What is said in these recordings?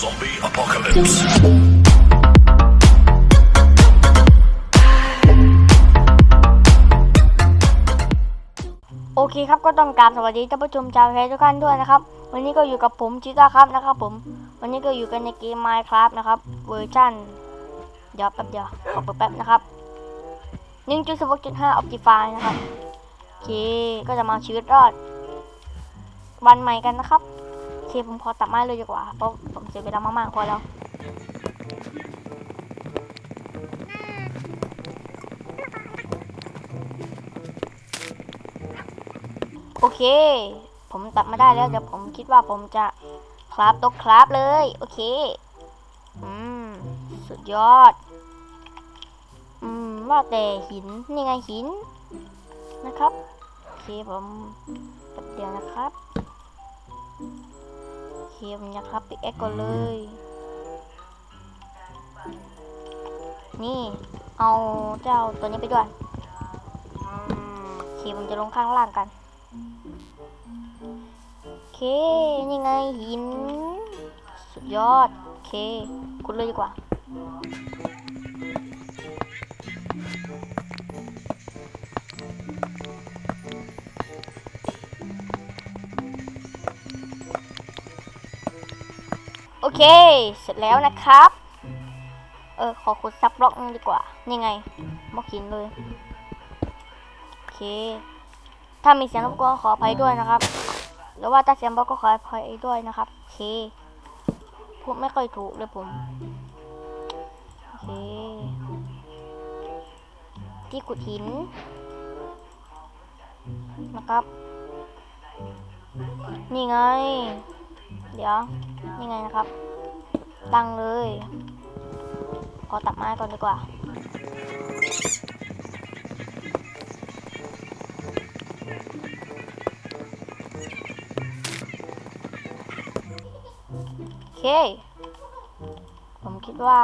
Zombie apocalypse. โอเคครับก็ต้องกราบสวัสดีท่านผู้ชมชาวไทยทุกท่านด้วยนะครับ วันนี้ก็อยู่กับผมชิต้าครับนะครับผม วันนี้ก็อยู่กันในเกม Minecraft นะครับเวอร์ชันเดี๋ยวแป๊บเดียวขอเปิดแป๊บนะครับ1.16.5 Optify นะครับ โอเค ก็จะมาชีวิตรอด วันใหม่กันนะครับ เคผมขอตัดไม้เลยดีกว่าเพราะผมเสียเวลามากๆพอแล้วโอเค ผมตัดมาได้แล้วเดี๋ยวผมคิดว่าผมจะคราฟตกคราฟเลย โอเคอืมสุดยอด อืมว่าแต่หินนี่ไงหินนะครับ โอเคผมแป๊บเดียวนะครับ เคผมจะครับปิกแอคก่อนเลย นี่เอาเจ้าตัวนี้ไปด้วยเคผมจะลงข้างล่างกันโอเค นี่ไงหิน สุดยอดโอเค คุณเลยดีกว่า เค เสร็จแล้วนะครับ เออ ขอขุดซับบล็อกนึงดีกว่า นี่ไงบล็อกหินเลย โอเค ถ้ามีเสียงรบกวนขออภัยด้วยนะครับ หรือว่าถ้าเสียงเบาก็ขออภัยด้วยนะครับ โอเคพูดไม่ค่อยถูกเลยผม โอเค ที่ขุดหิน นะครับ นี่ไง เดี๋ยวนี่ไงนะครับ ตั้งเลย ขอตัดไม้ก่อนดีกว่าโอเค ผมคิดว่า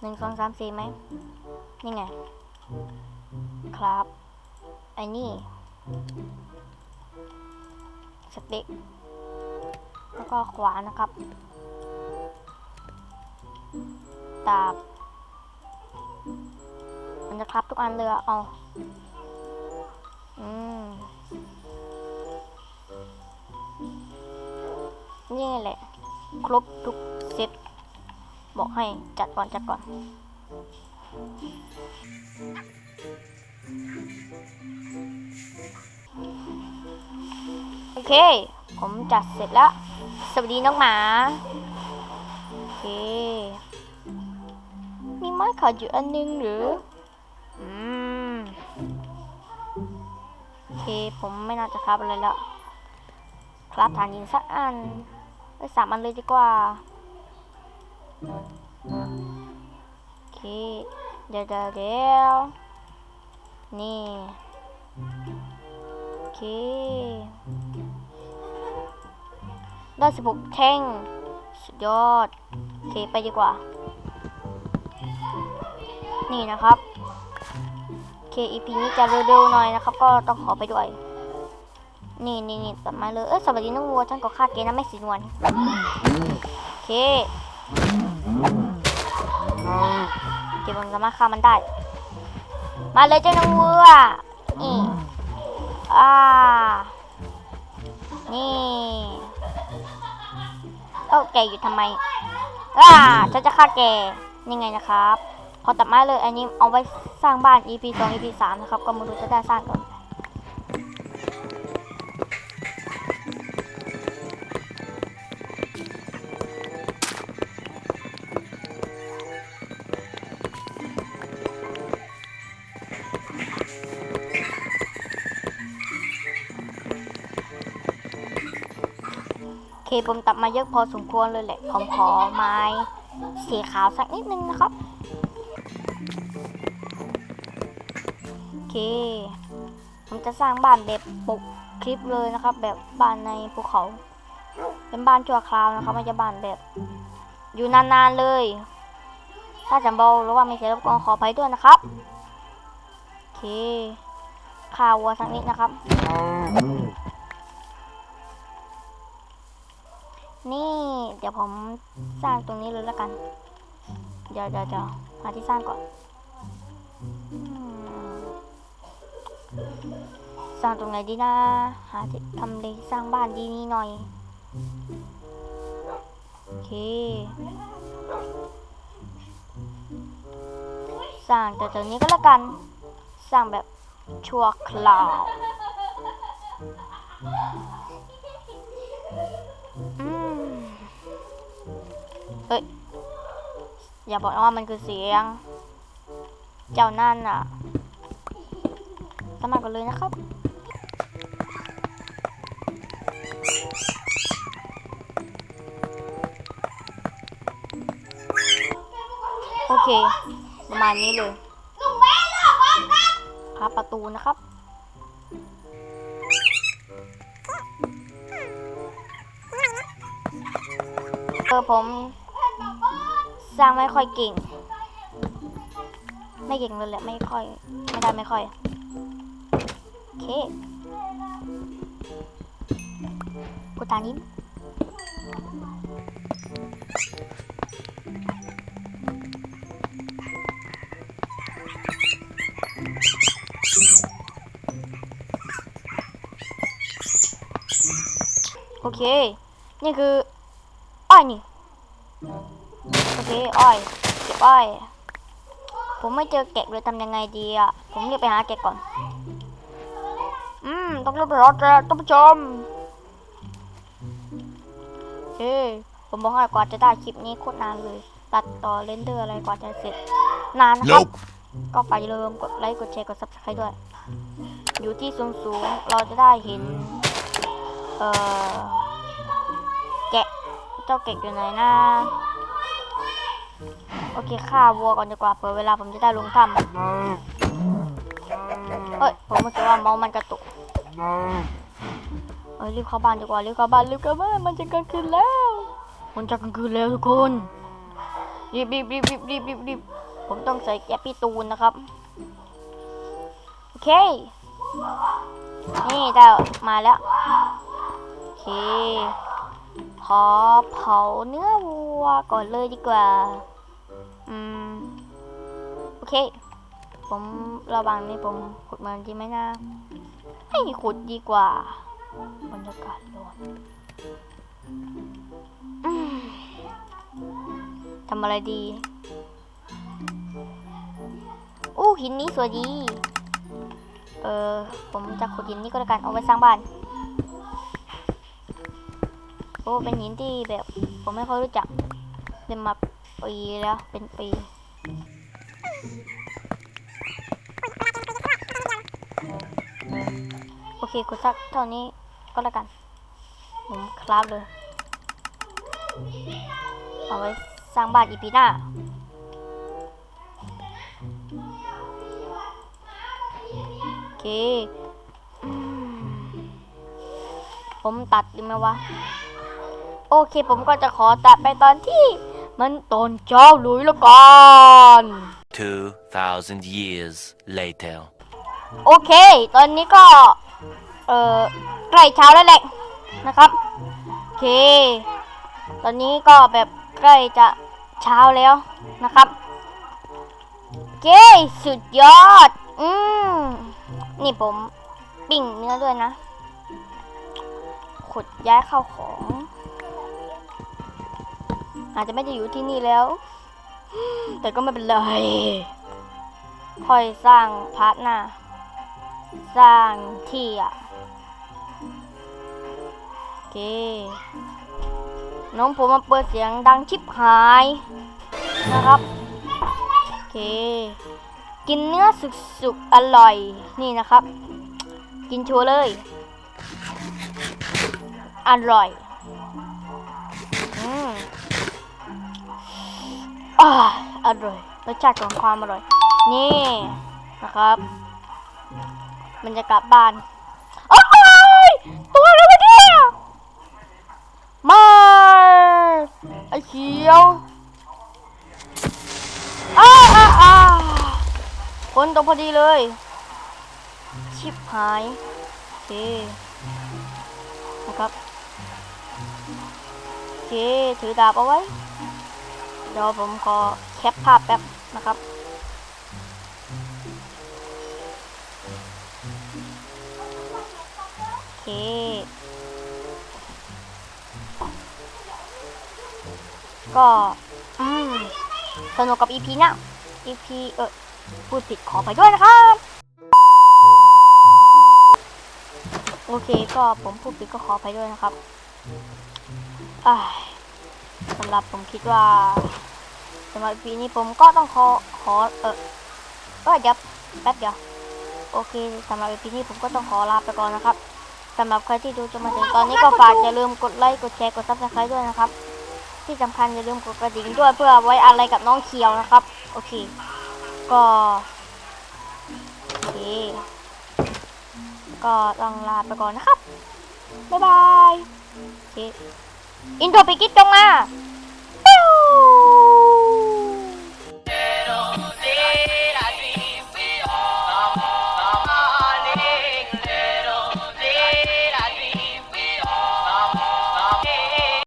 หนึ่งสองสามสี่ไหมนี่ไง ครับไอ้นี่สเต็ก แล้วก็ขวานะครับดาบมันจะครับทุกอันเลยอเอาอืมนี่แหละ ครบทุกเซตบอกให้จัดก่อนจัดก่อน โอเค ผมจัดเสร็จแล้ว สวัสดีน้องหมา โอเค มีไม้ขาดอยู่อันนึงหรือ อืม โอเค ผมไม่น่าจะครับอะไรแล้ว ครับฐานหินสักอันไปสามอันเลยดีกว่า โอเค เดี๋ยวเดี๋ยวนี่ เค ได้สิบหกแท่ง สุดยอดโอเคไปดีกว่า นี่นะครับโอเค EP นี้จะเร็วๆหน่อยนะครับ ก็ต้องขอไปด้วย นี่นี่นี่ตัดม้เลย เอ้ยสวัสดีน้องวัวฉันก็ฆ่าเกนะไม่สีนวลโอเคเดี๋ยวผมสามารถฆ่ามันได้ มาเลยเจ้าน้องวัวนี่ อ่า นี่เอ้าแกอยู่ทำไม อ่า ฉันจะฆ่าแก ยังไงนะครับพอตัดไม้เลย อันนี้เอาไว้สร้างบ้าน EP 2 EP 3 นะครับ ก็ไมาดูจะได้สร้างกัน มตัดมาเยอะพอสมควรเลยแหละ ผมขอไม้สีขาวสักนิดนึงนะครับ โอเค ผมจะสร้างบ้านแบบปกคลิปเลยนะครับ แบบบ้านในภูเขา เป็นบ้านชั่วคราวนะครับไม่ใช่บ้านแบบ อยู่นานๆเลย ถ้าจำเบาหรือว่าไม่เสียรบกวนขออภัยด้วยนะครับ โอเคข่าวัวสักนิดนะครับ นี่เดี๋ยวผมสร้างตรงนี้เลยแล้วกัน เดี๋ยวเดี๋ยวเดี๋ยวหาที่สร้างก่อน สร้างตรงไหนดีนะ หาที่ทำเลสร้างบ้านดีนี่หน่อย โอเค สร้างแต่ตรงนี้ก็แล้วกัน สร้างแบบชั่วคราว เอ้ย อย่าบอกนะว่ามันคือเสียง เจ้านั่นน่ะ สมัครกันเลยนะครับ โอเค ประมาณนี้เลยครับประตูนะครับเออผม สร้างไม่ค่อยเก่ง ไม่เก่งเลยแหละไม่ค่อย ไม่ได้ไม่ค่อยโอเคกูตานิ้มโอเค นี่คืออ้อยนี่ เคอ้อยเก็บอ้อย ผมไม่เจอแกะเลยทำยังไงดีอะ ผมเรียกไปหาแกะก่อน อืม ต้องเรียบร้อยแล้วท่านผู้ชมเฮ้ผมบอกให้กว่าจะได้คลิปนี้โคตรนานเลย ตัดต่อเรนเดอร์อะไรกว่าจะเสร็จ นานนะครับ Nope. ก็ไปอย่าลืมกดไลค์ กดแชร์ กด subscribe ด้วย อยู่ที่สูงสูงๆเราจะได้เห็น เอ่อ แกะ เจ้าแกะอยู่ไหนนะโอ เคฆ่าวัวก่อนดีกว่าเผื่อเวลาผมจะได้ลงถ้ำเอ้ยผมรู้สึกว่าเมาส์มันกระตุกเอ้ยรีบเข้าบ้านดีกว่ารีบเข้าบ้านรีบเข้าบ้านมันจะกลางคืนแล้ว มันจะกลางคืนแล้วทุกคนรีบรีบรีบรีบรีบรีบรีบผมต้องใส่แกะพี่ตูนนะครับโอเค นี่ได้มาแล้วโอเคขอเผาเนื้อวัวก่อนเลยดีกว่า อืม โอเค ผมระว่างนี้ผมขุดมันดีไหมนะ ให้ขุดดีกว่าบรรยากาศร้อนทำอะไรดีอู้หินนี้สวยดี เออ ผมจะขุดหินนี้ก็แล้วกันเอาไว้สร้างบ้านโอ้เป็นหินที่แบบ ผมไม่ค่อยรู้จักเล่นมา ปีแล้วเป็นปีโอเคขุดสักเท่านี้ก็แล้วกันผมคราฟเลยเอาไว้สร้างบ้านอีพีหน้าโอเคผมตัดดีไหมวะ โอเคผมก็จะขอตัดไปตอนที่ มันตอนเช้าเลยละกัน2,000 years later. โอเค ตอนนี้ก็ เอ่อใกล้เช้าแล้วแหละนะครับ โอเค ตอนนี้ก็แบบใกล้จะเช้าแล้วนะครับโอเคสุดยอด อืม นี่ผม ปิ้งเนื้อด้วยนะ ขุดย้ายเข้าของ อาจจะไม่ได้อยู่ที่นี่แล้ว แต่ก็ไม่เป็นไรค่อยสร้างพาร์ทหน้า สร้างที่อะโอเค น้องผมมาเปิดเสียงดังชิบหายนะครับโอเค กินเนื้อสุกๆอร่อยนี่นะครับ กินโชัวร์เลย อร่อย ออร่อยรสชาติของความอร่อย นี่นะครับ มันจะกลับบ้านโอ้ยตัวอะไรวะเนี่ยมาไอ้เขียวอ้าอ้าอ้าฝนตกพอดีเลย ชิบหายโอเคนะครับเคถือดาบเอาไว้ เดี๋ยวผมขอแคปภาพแป๊บนะครับโอเคก็อืมสนุกกับ EP นี่ย EP เออพูดผิดขอไปด้วยนะครับ โอเคก็ผมพูดผิดก็ขอไปด้วยนะครับอ่าสำหรับผมคิดว่า สำหรับ EP นี้ผมก็ต้องขอขอเออเออเดี๋ยวแป๊บเดียวโอเคสำหรับ EP นี้ผมก็ต้องขอลาไปก่อนนะครับสำหรับใครที่ดูจนมาถึงตอนนี้ก็ฝากอย่าลืมกดไลค์กดแชร์กด subscribe ด้วยนะครับ ที่สำคัญอย่าลืมกดกระดิ่งด้วยเพื่อไว้อะไรกับน้องเคียวนะครับ โอเค ก็โอเคก็ต้องลาไปก่อนนะครับบ๊ายบายโอเคอินโทรไปกิ๊ดจงมา